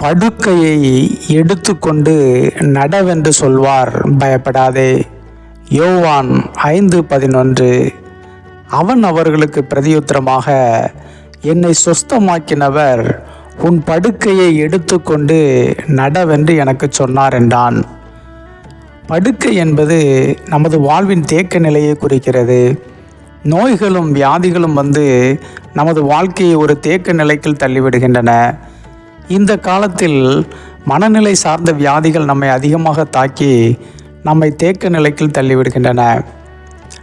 படுக்கையை எடுத்துக்கொண்டு நடவென்று சொல்வார். பயப்படாதே. யோவான் ஐந்து பதினொன்று. அவன் அவர்களுக்கு பிரதியுத்தரமாக என்னை சொஸ்தமாக்கினவர் உன் படுக்கையை எடுத்துக்கொண்டு நடவென்று எனக்கு சொன்னார் என்றான். படுக்கை என்பது நமது வாழ்வின் தேக்க நிலையை குறிக்கிறது. நோய்களும் வியாதிகளும் வந்து நமது வாழ்க்கையை ஒரு தேக்க நிலைக்குள் தள்ளிவிடுகின்றன. இந்த காலத்தில் மனநிலை சார்ந்த வியாதிகள் நம்மை அதிகமாக தாக்கி நம்மை தேக்க நிலைக்கு தள்ளிவிடுகின்றன.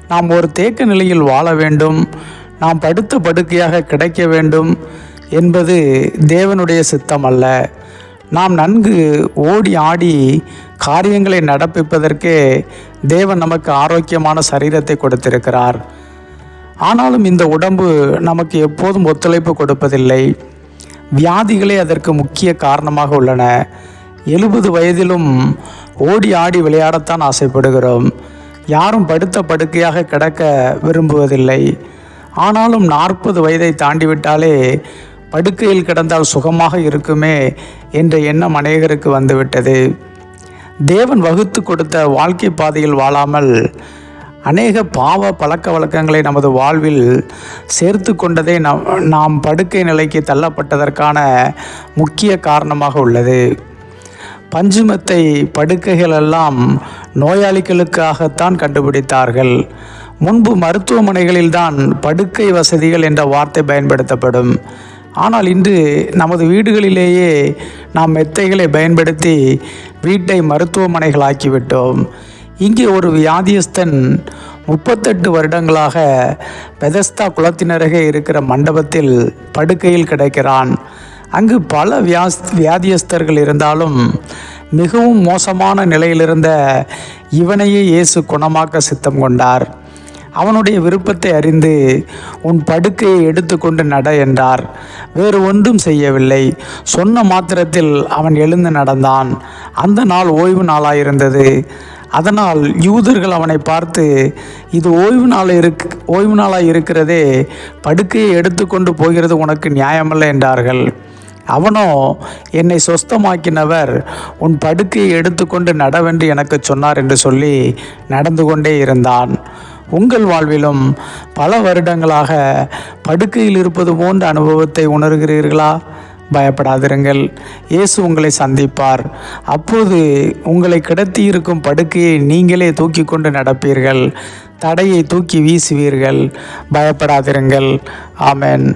நாம் ஒரு தேக்க நிலையில் வாழ வேண்டும் நாம் படுத்த படுக்கையாக கிடைக்க வேண்டும் என்பது தேவனுடைய சித்தம் அல்ல. நாம் நன்கு ஓடி ஆடி காரியங்களை நடப்பிப்பதற்கே தேவன் நமக்கு ஆரோக்கியமான சரீரத்தை கொடுத்திருக்கிறார். ஆனாலும் இந்த உடம்பு நமக்கு எப்போதும் ஒத்துழைப்பு கொடுப்பதில்லை. வியாதிகளே அதற்கு முக்கிய காரணமாக உள்ளன. எழுபது வயதிலும் ஓடி ஆடி விளையாடத்தான் ஆசைப்படுகிறோம். யாரும் படுத்த படுக்கையாக கிடக்க விரும்புவதில்லை. ஆனாலும் நாற்பது வயதை தாண்டிவிட்டாலே படுக்கையில் கிடந்தால் சுகமாக இருக்குமே என்ற எண்ணம் அநேகருக்கு வந்துவிட்டது. தேவன் வகுத்து கொடுத்த வாழ்க்கை பாதையில் வாழாமல் அநேக பாவ பழக்க வழக்கங்களை நமது வாழ்வில் சேர்த்து கொண்டதே நாம் நாம் படுக்கை நிலைக்கு தள்ளப்பட்டதற்கான முக்கிய காரணமாக உள்ளது. பஞ்சுமத்தை படுக்கைகள் எல்லாம் நோயாளிகளுக்காகத்தான் கண்டுபிடித்தார்கள். முன்பு மருத்துவமனைகளில்தான் படுக்கை வசதிகள் என்ற வார்த்தை பயன்படுத்தப்படும். ஆனால் இன்று நமது வீடுகளிலேயே நாம் மெத்தைகளை பயன்படுத்தி வீட்டை மருத்துவமனைகளாக்கிவிட்டோம். இங்கே ஒரு வியாதியஸ்தன் முப்பத்தெட்டு வருடங்களாக பெதஸ்தா குளத்தினருகே இருக்கிற மண்டபத்தில் படுக்கையில் கிடைக்கிறான். அங்கு பல வியாஸ் வியாதியஸ்தர்கள் இருந்தாலும் மிகவும் மோசமான நிலையிலிருந்த இவனையே இயேசு குணமாக்க சித்தம் கொண்டார். அவனுடைய விருப்பத்தை அறிந்து உன் படுக்கையை எடுத்துக்கொண்டு நட என்றார். வேறு ஒன்றும் செய்யவில்லை. சொன்ன மாத்திரத்தில் அவன் எழுந்து நடந்தான். அந்த நாள் ஓய்வு நாளாயிருந்தது. அதனால் யூதர்கள் அவனை பார்த்து இது ஓய்வு நாள் இருக் ஓய்வு நாளாக இருக்கிறதே படுக்கையை எடுத்துக்கொண்டு போகிறது உனக்கு நியாயமல்ல என்றார்கள். அவனோ என்னை சொஸ்தமாக்கினவர் உன் படுக்கையை எடுத்துக்கொண்டு நடவென்று எனக்கு சொன்னார் என்று சொல்லி நடந்து கொண்டே இருந்தான். உங்கள் வாழ்விலும் பல வருடங்களாக படுக்கையில் இருப்பது போன்ற அனுபவத்தை உணர்கிறீர்களா? பயப்படாதிருங்கள். இயேசு உங்களை சந்திப்பார். அப்போது உங்களை கிடத்தி இருக்கும் படுக்கையை நீங்களே தூக்கி கொண்டு நடப்பீர்கள். தடையை தூக்கி வீசுவீர்கள். பயப்படாதிருங்கள். ஆமென்.